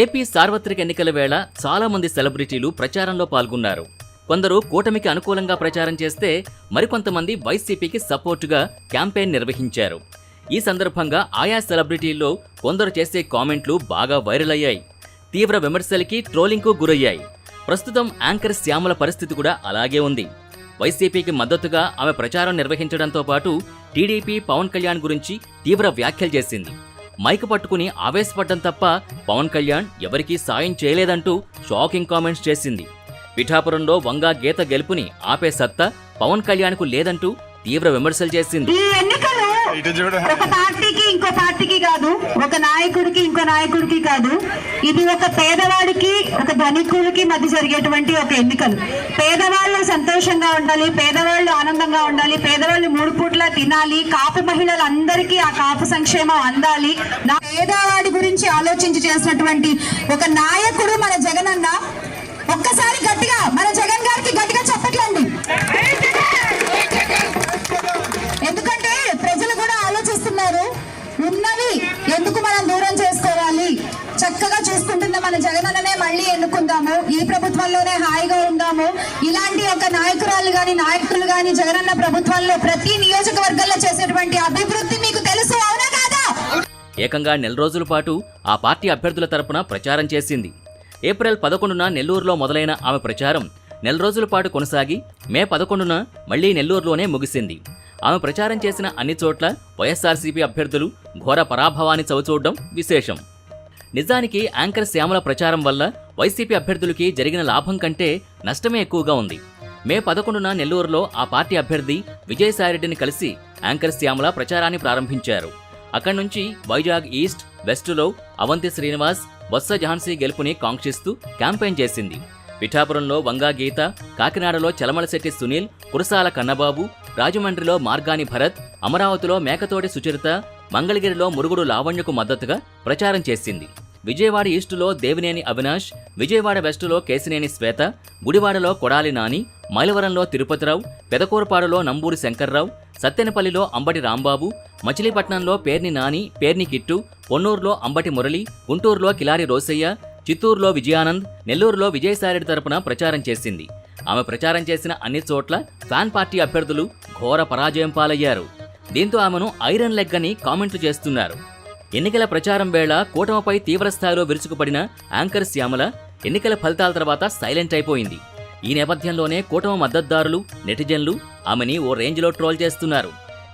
AP సార్వత్రిక ఎన్నికల వేళ చాలా మంది సెలబ్రిటీలు ప్రచారంలో పాల్గొన్నారు. కొందరు కూటమికి అనుకూలంగా ప్రచారం చేస్తే మరికొంతమంది వైసీపీకి సపోర్టుగా క్యాంపెయిన్ నిర్వహించారు. ఈ సందర్భంగా ఆయా సెలబ్రిటీల్లో కొందరు చేసే కామెంట్లు బాగా వైరల్ అయ్యాయి. తీవ్ర విమర్శలకి ట్రోలింగ్కు గురయ్యాయి. ప్రస్తుతం యాంకర్ శ్యామల పరిస్థితి కూడా అలాగే ఉంది. వైసీపీకి మద్దతుగా ఆమె ప్రచారం నిర్వహించడంతో పాటు టీడీపీ పవన్ కళ్యాణ్ గురించి తీవ్ర వ్యాఖ్యలు చేసింది. మైక్ పట్టుకుని ఆవేశపడ్డం తప్ప పవన్ కళ్యాణ్ ఎవరికీ సాయం చేయలేదంటూ షాకింగ్ కామెంట్స్ చేసింది. పిఠాపురంలో వంగా గీత గెలుపుని ఆపే సత్తా పవన్ కళ్యాణ్కు లేదంటూ తీవ్ర విమర్శలు చేసింది. ఒక పార్టీకి ఇంకో పార్టీకి కాదు ఒక నాయకుడికి ఇంకో నాయకుడికి కాదు. ఇది ఒక పేదవాడికి ఒక ధనికుడికి మధ్య జరిగేటువంటి ఒక ఎన్నికలు. పేదవాళ్ళు సంతోషంగా ఉండాలి పేదవాళ్ళు ఆనందంగా ఉండాలి పేదవాళ్ళు మూడు పూట్ల తినాలి కాపు మహిళలందరికీ ఆ కాపు సంక్షేమం అందాలి. నా పేదవాడి గురించి ఆలోచించి చేసినటువంటి ఒక నాయకుడు మన జగనన్న ఒక్కసారి గట్టిగా మన ఉన్నవి ఎందుకు మనం దూరం చేసుకోవాలి? చక్కగా చూసుకుంటున్న మన జగనన్ననే మళ్ళీ ఎన్నుకుందాము. ఈ ప్రభుత్వంలోనే హాయిగా ఉందాము. ఇలాంటి ఒక నాయకురాలు గాని నాయకులు గాని జగనన్న ప్రభుత్వంలో ప్రతి నియోజకవర్గంలో చేసేటువంటి అభివృద్ధి మీకు తెలుసు అవునా కాదా? ఏకంగా నెల రోజుల పాటు ఆ పార్టీ అభ్యర్థుల తరపున ప్రచారం చేసింది. ఏప్రిల్ పదకొండున నెల్లూరులో మొదలైన ఆమె ప్రచారం నెల రోజుల పాటు కొనసాగి మే పదకొండున మళ్ళీ నెల్లూరులోనే ముగిసింది. ఆమె ప్రచారం చేసిన అన్ని చోట్ల వైఎస్ఆర్సీపీ అభ్యర్థులు ఘోర పరాభవాన్ని చవిచూడడం విశేషం. నిజానికి యాంకర్ శ్యామల ప్రచారం వల్ల వైసీపీ అభ్యర్థులకి జరిగిన లాభం కంటే నష్టమే ఎక్కువగా ఉంది. మే పదకొండున నెల్లూరులో ఆ పార్టీ అభ్యర్థి విజయసాయిరెడ్డిని కలిసి యాంకర్ శ్యామల ప్రచారాన్ని ప్రారంభించారు. అక్కడి నుంచి వైజాగ్ ఈస్ట్ వెస్టులో అవంతి శ్రీనివాస్ బొత్స ఝాన్సీ గెలుపుని కాంక్షిస్తూ క్యాంపెయిన్ చేసింది. పిఠాపురంలో వంగా గీత కాకినాడలో చలమలశెట్టి సునీల్ కురసాల కన్నబాబు రాజమండ్రిలో మార్గాని భరత్ అమరావతిలో మేకతోటి సుచరిత మంగళగిరిలో మురుగుడు లావణ్యకు మద్దతుగా ప్రచారం చేసింది. విజయవాడ ఈస్టులో దేవినేని అవినాష్ విజయవాడ వెస్టులో కేసినేని శ్వేత గుడివాడలో కొడాలి నాని మైలవరంలో తిరుపతిరావు పెదకూరపాడులో నంబూరి శంకర్రావు సత్తెనపల్లిలో అంబటి రాంబాబు మచిలీపట్నంలో పేర్ని నాని పేర్ని కిట్టు పొన్నూరులో అంబటి మురళి గుంటూరులో కిలారి రోసయ్య చిత్తూరులో విజయానంద్ నెల్లూరులో విజయసాయిరెడ్డి తరపున ప్రచారం చేసింది. ఆమె ప్రచారం చేసిన అన్ని చోట్ల ఫ్యాన్ పార్టీ అభ్యర్థులు ఘోర పరాజయం పాలయ్యారు. దీంతో ఆమెను ఐరన్ లెగ్ అని కామెంట్లు చేస్తున్నారు. ఎన్నికల ప్రచారం వేళ కూటమిపై తీవ్రస్థాయిలో విరుచుకుపడిన యాంకర్ శ్యామల ఎన్నికల ఫలితాల తర్వాత సైలెంట్ అయిపోయింది. ఈ నేపథ్యంలోనే కూటమి మద్దతుదారులు నెటిజన్లు ఆమెని ఓ రేంజ్లో ట్రోల్ చేస్తున్నారు.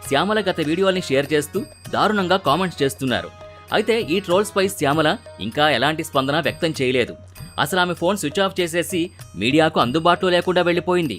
శ్యామల గత వీడియోల్ని షేర్ చేస్తూ దారుణంగా కామెంట్స్ చేస్తున్నారు. అయితే ఈ ట్రోల్స్పై శ్యామల ఇంకా ఎలాంటి స్పందన వ్యక్తం చేయలేదు. అసలు ఆమె ఫోన్ స్విచ్ ఆఫ్ చేసేసి మీడియాకు అందుబాటులో లేకుండా వెళ్ళిపోయింది.